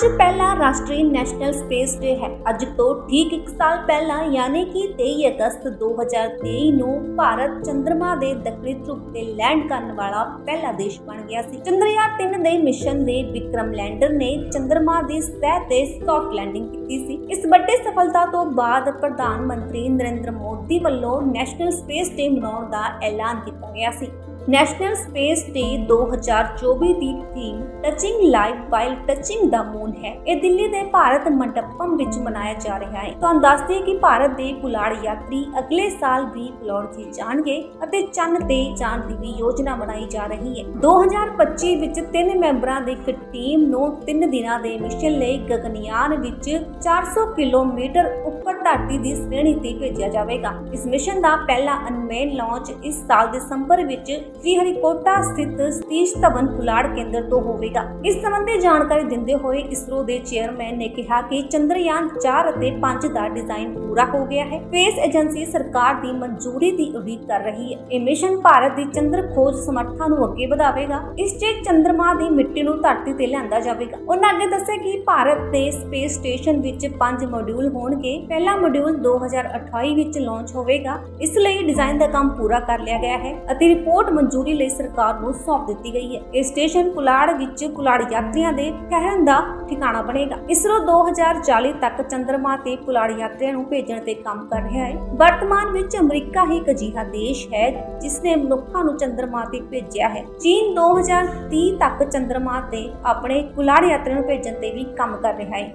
ਅੱਜ ਪਹਿਲਾ ਰਾਸ਼ਟਰੀ ਨੈਸ਼ਨਲ ਸਪੇਸ ਡੇ ਹੈ। ਅੱਜ ਤੋਂ ਠੀਕ 1 ਸਾਲ ਪਹਿਲਾਂ, ਯਾਨੀ ਕਿ 23 ਅਗਸਤ 2023 ਨੂੰ ਭਾਰਤ ਚੰਦਰਮਾ ਦੇ ਦੱਖਣੀ ਧਰੁਵ ਤੇ ਲੈਂਡ ਕਰਨ ਵਾਲਾ ਪਹਿਲਾ ਦੇਸ਼ ਬਣ ਗਿਆ ਸੀ। ਚੰਦਰਯਾਨ 3 ਦੇ ਮਿਸ਼ਨ ਦੇ ਵਿਕਰਮ ਲੈਂਡਰ ਨੇ ਚੰਦਰਮਾ ਦੀ ਸਤਹ ਤੇ ਸੌਫਟ ਲੈਂਡਿੰਗ ਕੀਤੀ ਸੀ। ਇਸ ਵੱਡੀ ਸਫਲਤਾ ਤੋਂ ਬਾਅਦ ਪ੍ਰਧਾਨ ਮੰਤਰੀ ਨਰਿੰਦਰ ਮੋਦੀ ਵੱਲੋਂ ਨੈਸ਼ਨਲ ਸਪੇਸ ਡੇ ਮਨਾਉਣ ਦਾ ਐਲਾਨ ਕੀਤਾ ਗਿਆ ਸੀ। National space day 2024 the theme touching life while touching the moon ਹੈ। ਇਹ ਦਿੱਲੀ ਦੇ ਭਾਰਤ ਮੰਡਪਮ ਵਿੱਚ ਮਨਾਇਆ ਜਾ ਰਿਹਾ ਹੈ। ਤੁਹਾਨੂੰ ਦੱਸ ਦਈਏ ਕਿ ਭਾਰਤ ਦੇ ਪੁਲਾੜ ਯਾਤਰੀ ਅਗਲੇ ਸਾਲ ਵੀ ਪੁਲਾੜ ਤੇ ਜਾਣਗੇ ਅਤੇ ਚੰਨ ਤੇ ਜਾਣ ਦੀ ਵੀ ਯੋਜਨਾ ਬਣਾਈ ਜਾ ਰਹੀ ਹੈ। 2025 ਵਿੱਚ ਤਿੰਨ ਮੈਂਬਰਾਂ ਦੀ ਇੱਕ ਟੀਮ ਨੂੰ ਤਿੰਨ ਦਿਨਾਂ ਦੇ ਮਿਸ਼ਨ ਲਈ ਗਗਨਯਾਨ ਵਿੱਚ 400 ਕਿਲੋਮੀਟਰ ਉੱਪਰ ਧਰਤੀ ਦੀ ਸ਼੍ਰੇਣੀ ਤੇ ਭੇਜਿਆ ਜਾਵੇਗਾ। ਇਸ ਮਿਸ਼ਨ ਦਾ ਪਹਿਲਾ ਅਨਮੇਨ ਲਾਂਚ ਇਸ ਸਾਲ ਦਸੰਬਰ ਵਿੱਚ ਸ੍ਰੀ ਹਰੀਕੋਟਾ ਸਥਿਤ ਸਤੀਸ਼ ਧਵਨ ਪੁਲਾੜ ਕੇਂਦਰ ਤੋਂ ਹੋਵੇਗਾ। ਇਸ ਸੰਬੰਧੀ ਜਾਣਕਾਰੀ ਦਿੰਦੇ ਹੋਏ ਇਸਰੋ ਦੇ ਚੇਅਰਮੈਨ ਨੇ ਕਿਹਾ ਕਿ ਚੰਦਰਯਾਨ 4 ਅਤੇ 5 ਦਾ ਡਿਜ਼ਾਈਨ ਪੂਰਾ ਹੋ ਗਿਆ ਹੈ। ਸਪੇਸ ਏਜੰਸੀ ਸਰਕਾਰ ਦੀ ਮਨਜ਼ੂਰੀ ਦੀ ਉਡੀਕ ਕਰ ਰਹੀ ਹੈ। ਇਹ ਮਿਸ਼ਨ ਭਾਰਤ ਦੀ ਚੰਦਰ ਖੋਜ ਸਮਰੱਥਾ ਨੂੰ ਅੱਗੇ ਵਧਾਵੇਗਾ। ਇਸ 'ਚ ਚੰਦਰਮਾ ਦੀ ਮਿੱਟੀ ਨੂੰ ਧਰਤੀ ਤੇ ਲਿਆਂਦਾ ਜਾਵੇਗਾ। ਉਹਨਾਂ ਅੱਗੇ ਦੱਸਿਆ ਕਿ ਭਾਰਤ ਦੇ ਸਪੇਸ ਸਟੇਸ਼ਨ ਵਿੱਚ 5 ਮੋਡਿਊਲ ਹੋਣਗੇ। ਪਹਿਲਾ ਮੋਡਿਊਲ 2028 ਵਿੱਚ ਲਾਂਚ ਹੋਵੇਗਾ। ਇਸ ਲਈ ਡਿਜ਼ਾਈਨ ਦਾ ਕੰਮ ਪੂਰਾ ਕਰ ਲਿਆ ਗਿਆ ਹੈ ਅਤੇ ਰਿਪੋਰਟ ਮਨਜ਼ੂਰੀ ਲਈ ਸਰਕਾਰ ਨੂੰ ਸੌਂਪ ਦਿੱਤੀ ਗਈ ਹੈ। ਇਹ ਸਟੇਸ਼ਨ ਪੁਲਾੜ ਵਿੱਚ ਪੁਲਾੜ ਯਾਤਰੀਆਂ ਦੇ ਠਹਿਰਨ ਦਾ ਠਿਕਾਣਾ ਬਣੇਗਾ। ਇਸਰੋ 2040 ਤੱਕ ਚੰਦਰਮਾ ਤੇ ਕੁਲਾੜ ਯਾਤਰੀਆਂ ਨੂੰ ਭੇਜਣ ਤੇ ਕੰਮ ਕਰ ਰਿਹਾ ਹੈ। ਵਰਤਮਾਨ ਵਿੱਚ ਅਮਰੀਕਾ ਹੀ ਇੱਕ ਅਜਿਹਾ ਦੇਸ਼ ਹੈ ਜਿਸ ਨੇ ਮਨੁੱਖਾਂ ਨੂੰ ਚੰਦਰਮਾ ਤੇ ਭੇਜਿਆ ਹੈ। ਚੀਨ 2030 ਤੱਕ ਚੰਦਰਮਾ ਤੇ ਆਪਣੇ ਪੁਲਾੜ ਯਾਤਰੀਆਂ ਨੂੰ ਭੇਜਣ ਤੇ ਵੀ ਕੰਮ ਕਰ ਰਿਹਾ ਹੈ।